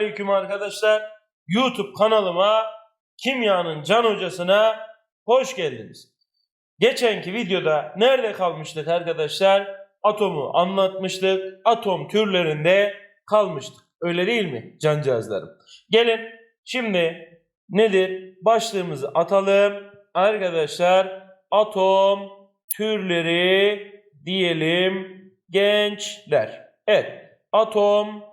aleyküm arkadaşlar. YouTube kanalıma Kimyanın Can Hocası'na hoş geldiniz. Geçenki videoda nerede kalmıştık arkadaşlar? Atomu anlatmıştık. Atom türlerinde kalmıştık. Öyle değil mi cancağızlarım? Gelin şimdi nedir? Başlığımızı atalım. Arkadaşlar atom türleri diyelim gençler. Evet atom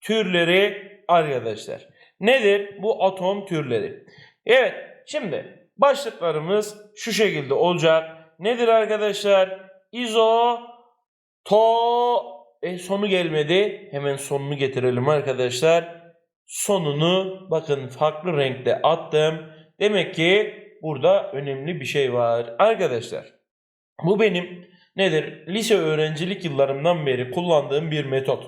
türleri arkadaşlar. Nedir bu atom türleri? Evet şimdi başlıklarımız şu şekilde olacak. Nedir arkadaşlar? İzo to e, sonu gelmedi. Hemen sonunu getirelim arkadaşlar. Sonunu bakın farklı renkte attım. Demek ki burada önemli bir şey var. Arkadaşlar bu benim nedir? Lise öğrencilik yıllarımdan beri kullandığım bir metot.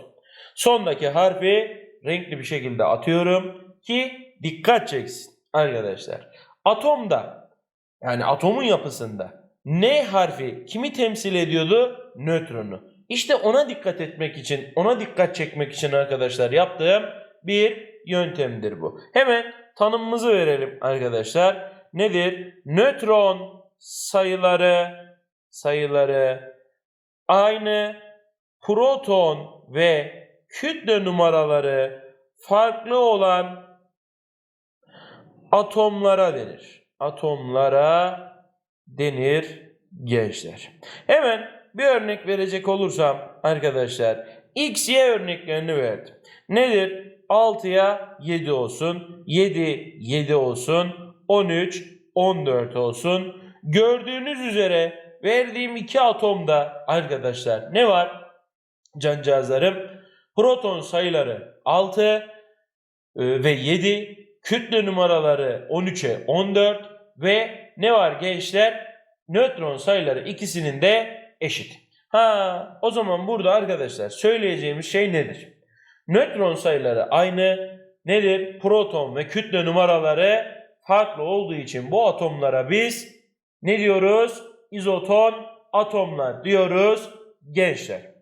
Sondaki harfi renkli bir şekilde atıyorum ki dikkat çeksin arkadaşlar. Atomda yani atomun yapısında N harfi kimi temsil ediyordu? Nötronu. İşte ona dikkat etmek için, ona dikkat çekmek için arkadaşlar yaptığım bir yöntemdir bu. Hemen tanımımızı verelim arkadaşlar. Nedir? Nötron sayıları sayıları aynı proton ve kütle numaraları farklı olan atomlara denir. Atomlara denir gençler. Hemen bir örnek verecek olursam arkadaşlar x, y örneklerini verdim. Nedir? 6'ya 7 olsun, 7, 7 olsun, 13, 14 olsun. Gördüğünüz üzere verdiğim iki atomda arkadaşlar ne var? Cancağızlarım proton sayıları 6 e, ve 7, kütle numaraları 13'e 14 ve ne var gençler? Nötron sayıları ikisinin de eşit. Ha, o zaman burada arkadaşlar söyleyeceğimiz şey nedir? Nötron sayıları aynı. Nedir? Proton ve kütle numaraları farklı olduğu için bu atomlara biz ne diyoruz? İzoton atomlar diyoruz gençler.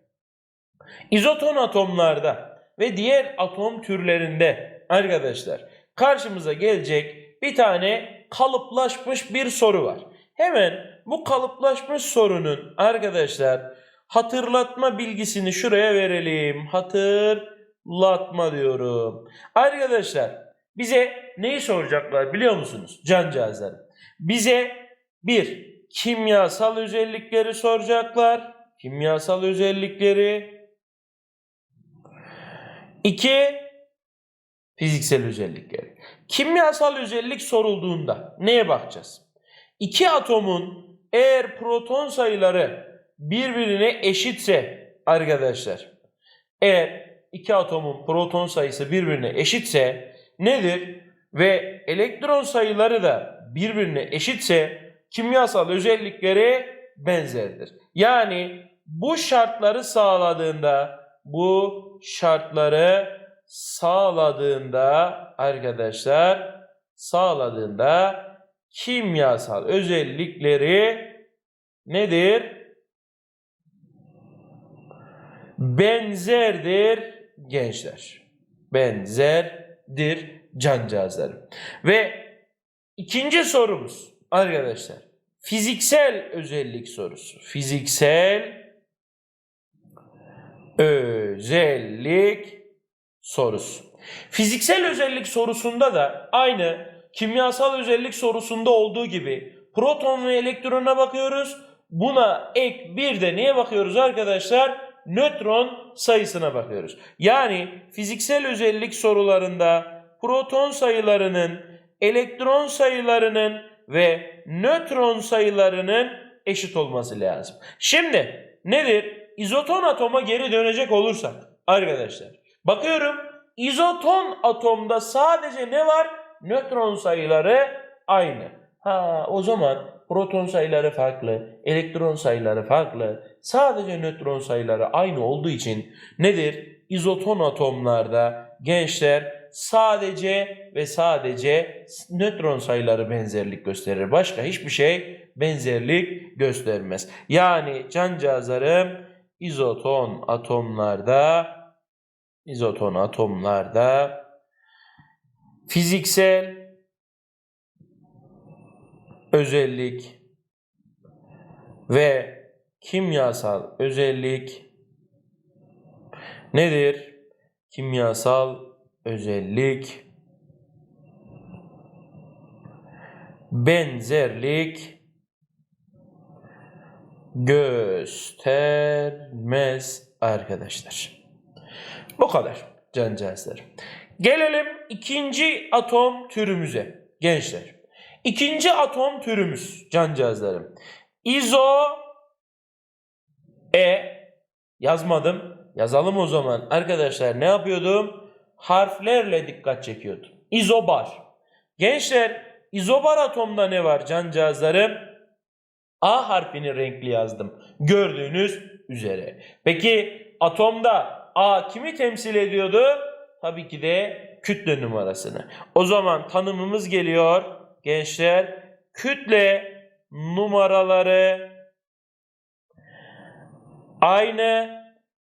İzoton atomlarda ve diğer atom türlerinde arkadaşlar karşımıza gelecek bir tane kalıplaşmış bir soru var. Hemen bu kalıplaşmış sorunun arkadaşlar hatırlatma bilgisini şuraya verelim. Hatırlatma diyorum. Arkadaşlar bize neyi soracaklar biliyor musunuz cancağızlarım? Bize bir kimyasal özellikleri soracaklar. Kimyasal özellikleri. İki fiziksel özellikleri. Kimyasal özellik sorulduğunda neye bakacağız? İki atomun eğer proton sayıları birbirine eşitse arkadaşlar eğer iki atomun proton sayısı birbirine eşitse nedir? Ve elektron sayıları da birbirine eşitse kimyasal özellikleri benzerdir. Yani bu şartları sağladığında bu şartları sağladığında arkadaşlar sağladığında kimyasal özellikleri nedir? Benzerdir gençler. Benzerdir cancağızlarım. Ve ikinci sorumuz arkadaşlar fiziksel özellik sorusu. Fiziksel özellik sorusu. Fiziksel özellik sorusunda da aynı kimyasal özellik sorusunda olduğu gibi proton ve elektrona bakıyoruz. Buna ek bir de neye bakıyoruz arkadaşlar? Nötron sayısına bakıyoruz. Yani fiziksel özellik sorularında proton sayılarının, elektron sayılarının ve nötron sayılarının eşit olması lazım. Şimdi nedir? İzoton atoma geri dönecek olursak arkadaşlar. Bakıyorum izoton atomda sadece ne var? Nötron sayıları aynı. Ha o zaman proton sayıları farklı, elektron sayıları farklı. Sadece nötron sayıları aynı olduğu için nedir? İzoton atomlarda gençler sadece ve sadece nötron sayıları benzerlik gösterir. Başka hiçbir şey benzerlik göstermez. Yani cancağızlarım izoton atomlarda izoton atomlarda fiziksel özellik ve kimyasal özellik nedir? Kimyasal özellik benzerlik göstermez arkadaşlar. Bu kadar cancağızlar. Gelelim ikinci atom türümüze gençler. İkinci atom türümüz cancağızlarım. İzo E yazmadım. Yazalım o zaman. Arkadaşlar ne yapıyordum? Harflerle dikkat çekiyordum. İzobar. Gençler izobar atomda ne var cancağızlarım? A harfini renkli yazdım. Gördüğünüz üzere. Peki atomda A kimi temsil ediyordu? Tabii ki de kütle numarasını. O zaman tanımımız geliyor gençler. Kütle numaraları aynı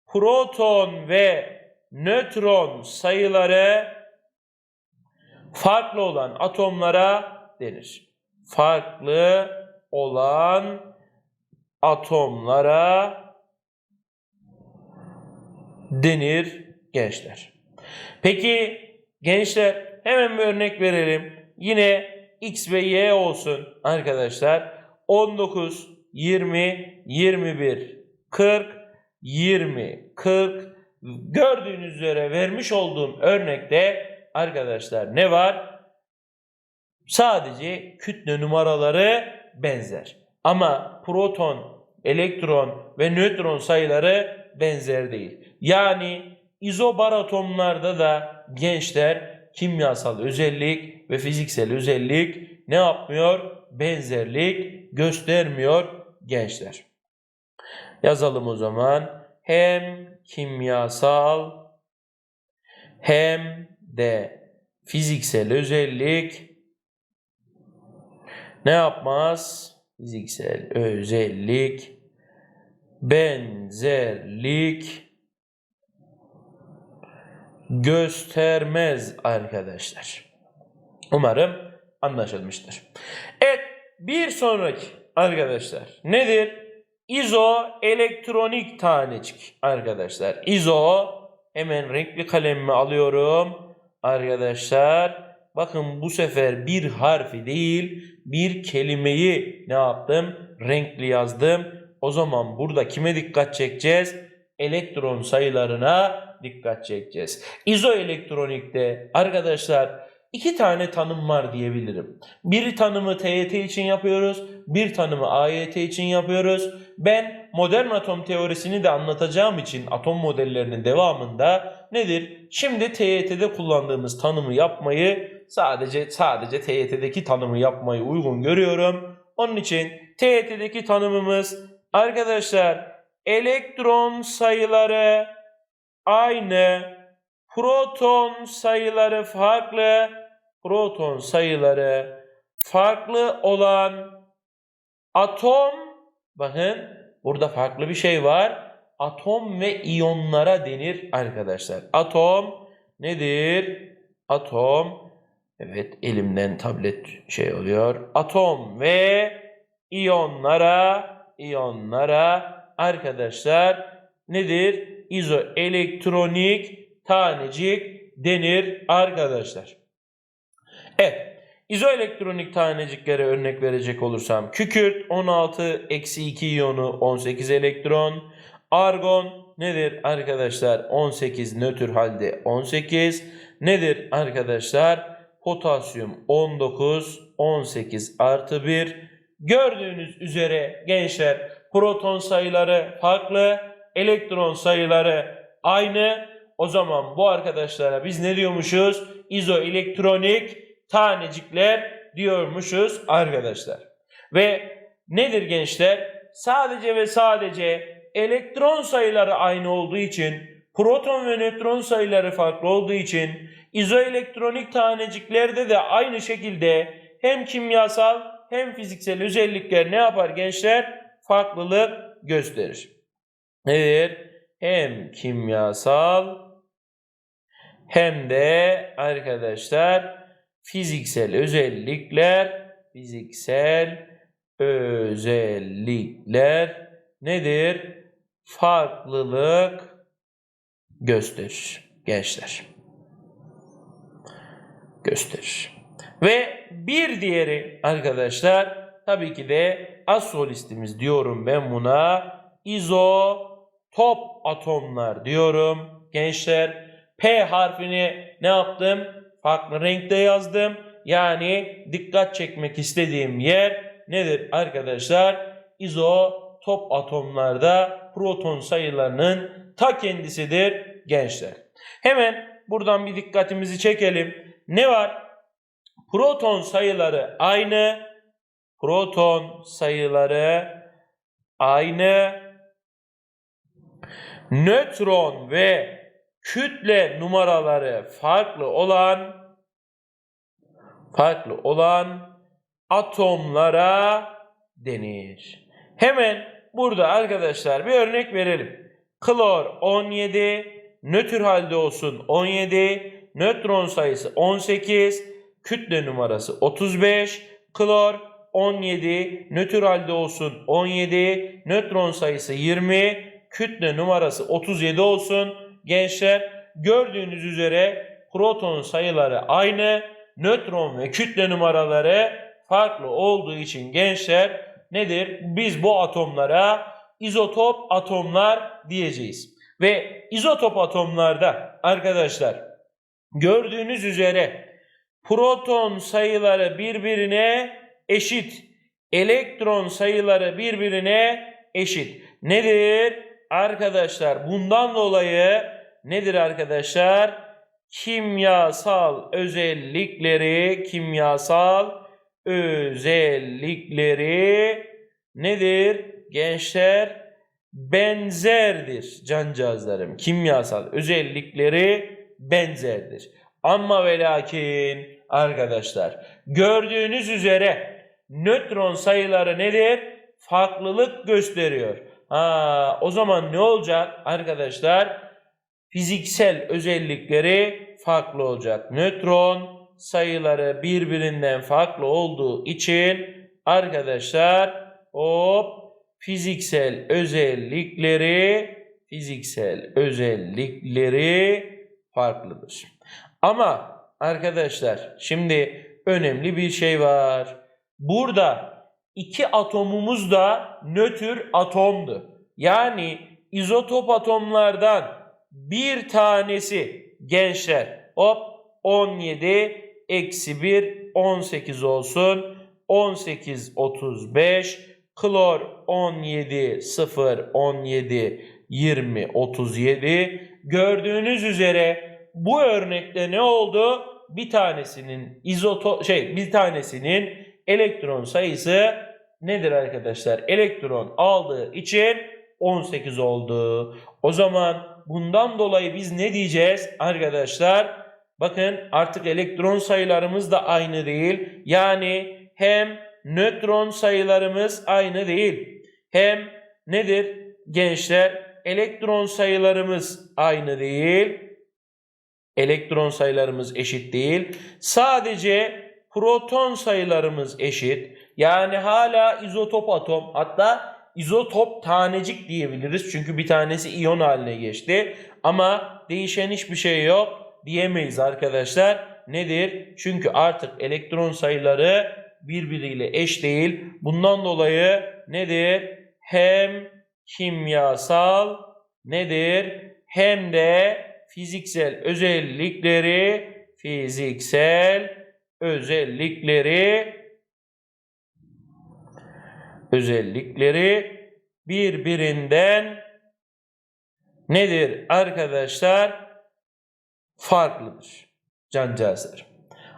proton ve nötron sayıları farklı olan atomlara denir. Farklı olan atomlara denir gençler. Peki gençler hemen bir örnek verelim. Yine X ve Y olsun arkadaşlar. 19, 20, 21, 40, 20, 40. Gördüğünüz üzere vermiş olduğum örnekte arkadaşlar ne var? Sadece kütle numaraları benzer. Ama proton, elektron ve nötron sayıları benzer değil. Yani izobar atomlarda da gençler kimyasal özellik ve fiziksel özellik ne yapmıyor? Benzerlik göstermiyor gençler. Yazalım o zaman. Hem kimyasal hem de fiziksel özellik ne yapmaz? Fiziksel özellik benzerlik göstermez arkadaşlar. Umarım anlaşılmıştır. Evet bir sonraki arkadaşlar nedir? İzo elektronik tanecik arkadaşlar. İzo hemen renkli kalemimi alıyorum arkadaşlar. Bakın bu sefer bir harfi değil bir kelimeyi ne yaptım? Renkli yazdım. O zaman burada kime dikkat çekeceğiz? Elektron sayılarına dikkat çekeceğiz. İzoelektronikte arkadaşlar iki tane tanım var diyebilirim. Bir tanımı TYT için yapıyoruz, bir tanımı AYT için yapıyoruz. Ben modern atom teorisini de anlatacağım için atom modellerinin devamında nedir? Şimdi TYT'de kullandığımız tanımı yapmayı sadece sadece TYT'deki tanımı yapmayı uygun görüyorum. Onun için TYT'deki tanımımız arkadaşlar elektron sayıları aynı, proton sayıları farklı, proton sayıları farklı olan atom, bakın burada farklı bir şey var. Atom ve iyonlara denir arkadaşlar. Atom nedir? Atom, evet elimden tablet şey oluyor. Atom ve iyonlara, iyonlara arkadaşlar nedir? izoelektronik tanecik denir arkadaşlar. Evet. İzoelektronik taneciklere örnek verecek olursam kükürt 16 eksi 2 iyonu 18 elektron. Argon nedir arkadaşlar? 18 nötr halde 18. Nedir arkadaşlar? Potasyum 19 18 artı 1. Gördüğünüz üzere gençler proton sayıları farklı elektron sayıları aynı. O zaman bu arkadaşlara biz ne diyormuşuz? İzoelektronik tanecikler diyormuşuz arkadaşlar. Ve nedir gençler? Sadece ve sadece elektron sayıları aynı olduğu için, proton ve nötron sayıları farklı olduğu için izoelektronik taneciklerde de aynı şekilde hem kimyasal hem fiziksel özellikler ne yapar gençler? Farklılık gösterir nedir? Hem kimyasal hem de arkadaşlar fiziksel özellikler fiziksel özellikler nedir? Farklılık gösterir gençler. Gösterir. Ve bir diğeri arkadaşlar tabii ki de asolistimiz diyorum ben buna izotop atomlar diyorum gençler. P harfini ne yaptım? Farklı renkte yazdım. Yani dikkat çekmek istediğim yer nedir arkadaşlar? İzotop atomlarda proton sayılarının ta kendisidir gençler. Hemen buradan bir dikkatimizi çekelim. Ne var? Proton sayıları aynı. Proton sayıları aynı. Nötron ve kütle numaraları farklı olan farklı olan atomlara denir. Hemen burada arkadaşlar bir örnek verelim. Klor 17, nötr halde olsun 17, nötron sayısı 18, kütle numarası 35, klor 17, nötr halde olsun 17, nötron sayısı 20, kütle numarası 37 olsun. Gençler gördüğünüz üzere proton sayıları aynı, nötron ve kütle numaraları farklı olduğu için gençler nedir? Biz bu atomlara izotop atomlar diyeceğiz. Ve izotop atomlarda arkadaşlar gördüğünüz üzere proton sayıları birbirine eşit. Elektron sayıları birbirine eşit. Nedir? Arkadaşlar bundan dolayı nedir arkadaşlar? Kimyasal özellikleri, kimyasal özellikleri nedir? Gençler benzerdir cancağızlarım. Kimyasal özellikleri benzerdir. Ama ve lakin arkadaşlar gördüğünüz üzere nötron sayıları nedir? Farklılık gösteriyor. Ha, o zaman ne olacak arkadaşlar? Fiziksel özellikleri farklı olacak. Nötron sayıları birbirinden farklı olduğu için arkadaşlar hop fiziksel özellikleri fiziksel özellikleri farklıdır. Ama arkadaşlar şimdi önemli bir şey var. Burada iki atomumuz da nötr atomdu. Yani izotop atomlardan bir tanesi gençler hop 17 eksi 1 18 olsun. 18 35 klor 17 0 17 20 37 gördüğünüz üzere bu örnekte ne oldu? Bir tanesinin izoto şey bir tanesinin elektron sayısı nedir arkadaşlar? Elektron aldığı için 18 oldu. O zaman bundan dolayı biz ne diyeceğiz arkadaşlar? Bakın artık elektron sayılarımız da aynı değil. Yani hem nötron sayılarımız aynı değil. Hem nedir gençler? Elektron sayılarımız aynı değil. Elektron sayılarımız eşit değil. Sadece proton sayılarımız eşit. Yani hala izotop atom hatta izotop tanecik diyebiliriz. Çünkü bir tanesi iyon haline geçti. Ama değişen hiçbir şey yok diyemeyiz arkadaşlar. Nedir? Çünkü artık elektron sayıları birbiriyle eş değil. Bundan dolayı nedir? Hem kimyasal nedir? Hem de fiziksel özellikleri fiziksel özellikleri özellikleri birbirinden nedir arkadaşlar? Farklıdır. Cancağızlar.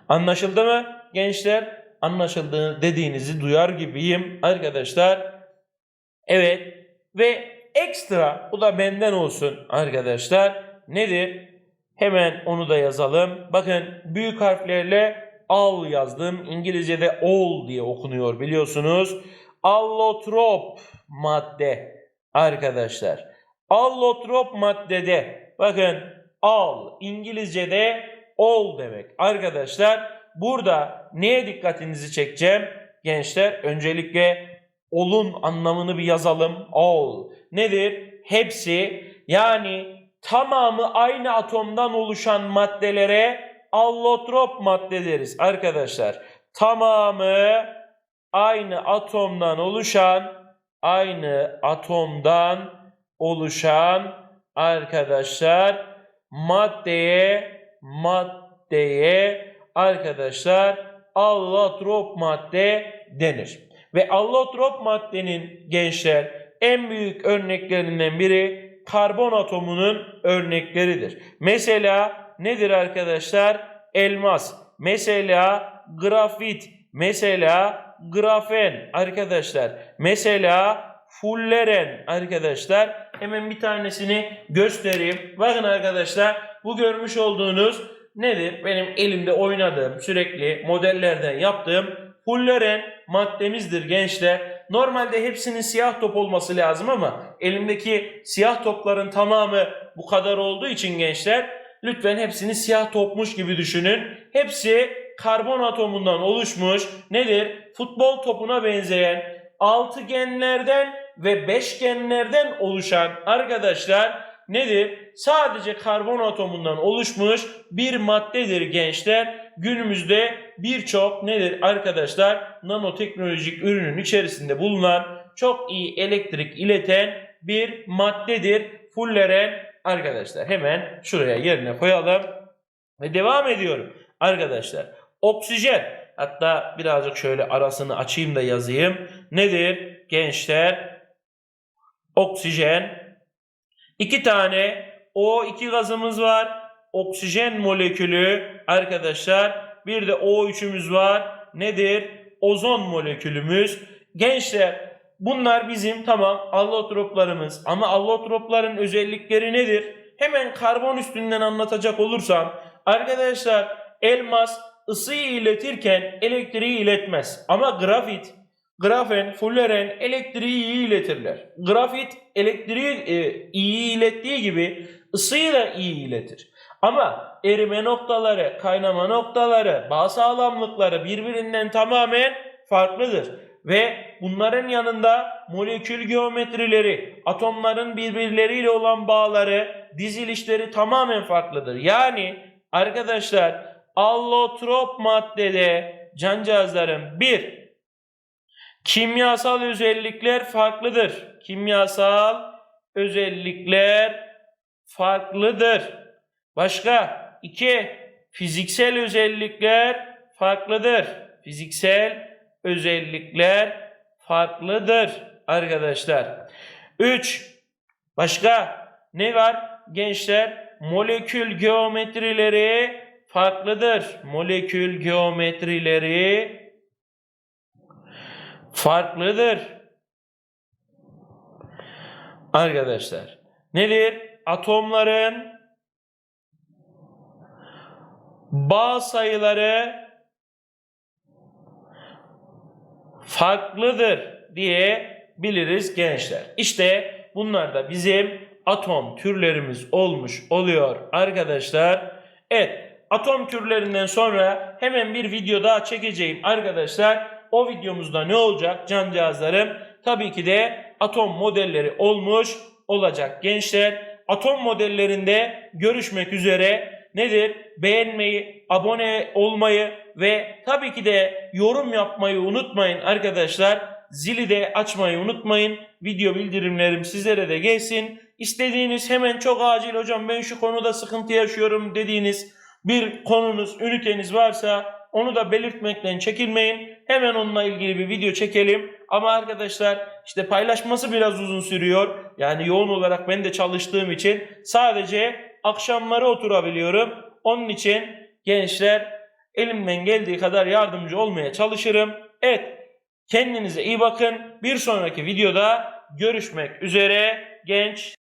Anlaşıldı mı gençler? Anlaşıldı dediğinizi duyar gibiyim arkadaşlar. Evet ve ekstra bu da benden olsun arkadaşlar. Nedir? Hemen onu da yazalım. Bakın büyük harflerle al yazdım. İngilizce'de all diye okunuyor biliyorsunuz. Allotrop madde arkadaşlar. Allotrop maddede bakın al İngilizce'de all demek. Arkadaşlar burada neye dikkatinizi çekeceğim? Gençler öncelikle olun anlamını bir yazalım. All. Nedir? Hepsi yani tamamı aynı atomdan oluşan maddelere allotrop madde deriz arkadaşlar. Tamamı aynı atomdan oluşan aynı atomdan oluşan arkadaşlar maddeye maddeye arkadaşlar allotrop madde denir. Ve allotrop maddenin gençler en büyük örneklerinden biri karbon atomunun örnekleridir. Mesela nedir arkadaşlar? Elmas, mesela grafit, mesela grafen arkadaşlar, mesela fulleren arkadaşlar. Hemen bir tanesini göstereyim. Bakın arkadaşlar bu görmüş olduğunuz nedir? Benim elimde oynadığım sürekli modellerden yaptığım fulleren maddemizdir gençler. Normalde hepsinin siyah top olması lazım ama elimdeki siyah topların tamamı bu kadar olduğu için gençler lütfen hepsini siyah topmuş gibi düşünün. Hepsi karbon atomundan oluşmuş. Nedir? Futbol topuna benzeyen altıgenlerden ve beşgenlerden oluşan arkadaşlar nedir? Sadece karbon atomundan oluşmuş bir maddedir gençler. Günümüzde birçok nedir arkadaşlar? Nanoteknolojik ürünün içerisinde bulunan çok iyi elektrik ileten bir maddedir. Fulleren arkadaşlar. Hemen şuraya yerine koyalım ve devam ediyorum. Arkadaşlar oksijen hatta birazcık şöyle arasını açayım da yazayım. Nedir gençler? Oksijen İki tane O2 gazımız var. Oksijen molekülü arkadaşlar. Bir de O3'ümüz var. Nedir? Ozon molekülümüz. Gençler bunlar bizim tamam allotroplarımız. Ama allotropların özellikleri nedir? Hemen karbon üstünden anlatacak olursam arkadaşlar elmas ısıyı iletirken elektriği iletmez. Ama grafit Grafen, fulleren elektriği iyi iletirler. Grafit elektriği e, iyi ilettiği gibi ısıyı da iyi iletir. Ama erime noktaları, kaynama noktaları, bağ sağlamlıkları birbirinden tamamen farklıdır. Ve bunların yanında molekül geometrileri, atomların birbirleriyle olan bağları, dizilişleri tamamen farklıdır. Yani arkadaşlar allotrop maddede cancağızların bir Kimyasal özellikler farklıdır. Kimyasal özellikler farklıdır. Başka? iki Fiziksel özellikler farklıdır. Fiziksel özellikler farklıdır arkadaşlar. 3. Başka ne var gençler? Molekül geometrileri farklıdır. Molekül geometrileri farklıdır. Arkadaşlar nedir? Atomların bağ sayıları farklıdır diye biliriz gençler. İşte bunlar da bizim atom türlerimiz olmuş oluyor arkadaşlar. Evet atom türlerinden sonra hemen bir video daha çekeceğim arkadaşlar o videomuzda ne olacak cancağızlarım? Tabii ki de atom modelleri olmuş olacak gençler. Atom modellerinde görüşmek üzere nedir? Beğenmeyi, abone olmayı ve tabii ki de yorum yapmayı unutmayın arkadaşlar. Zili de açmayı unutmayın. Video bildirimlerim sizlere de gelsin. İstediğiniz hemen çok acil hocam ben şu konuda sıkıntı yaşıyorum dediğiniz bir konunuz, üniteniz varsa onu da belirtmekten çekinmeyin. Hemen onunla ilgili bir video çekelim. Ama arkadaşlar işte paylaşması biraz uzun sürüyor. Yani yoğun olarak ben de çalıştığım için sadece akşamları oturabiliyorum. Onun için gençler elimden geldiği kadar yardımcı olmaya çalışırım. Evet kendinize iyi bakın. Bir sonraki videoda görüşmek üzere genç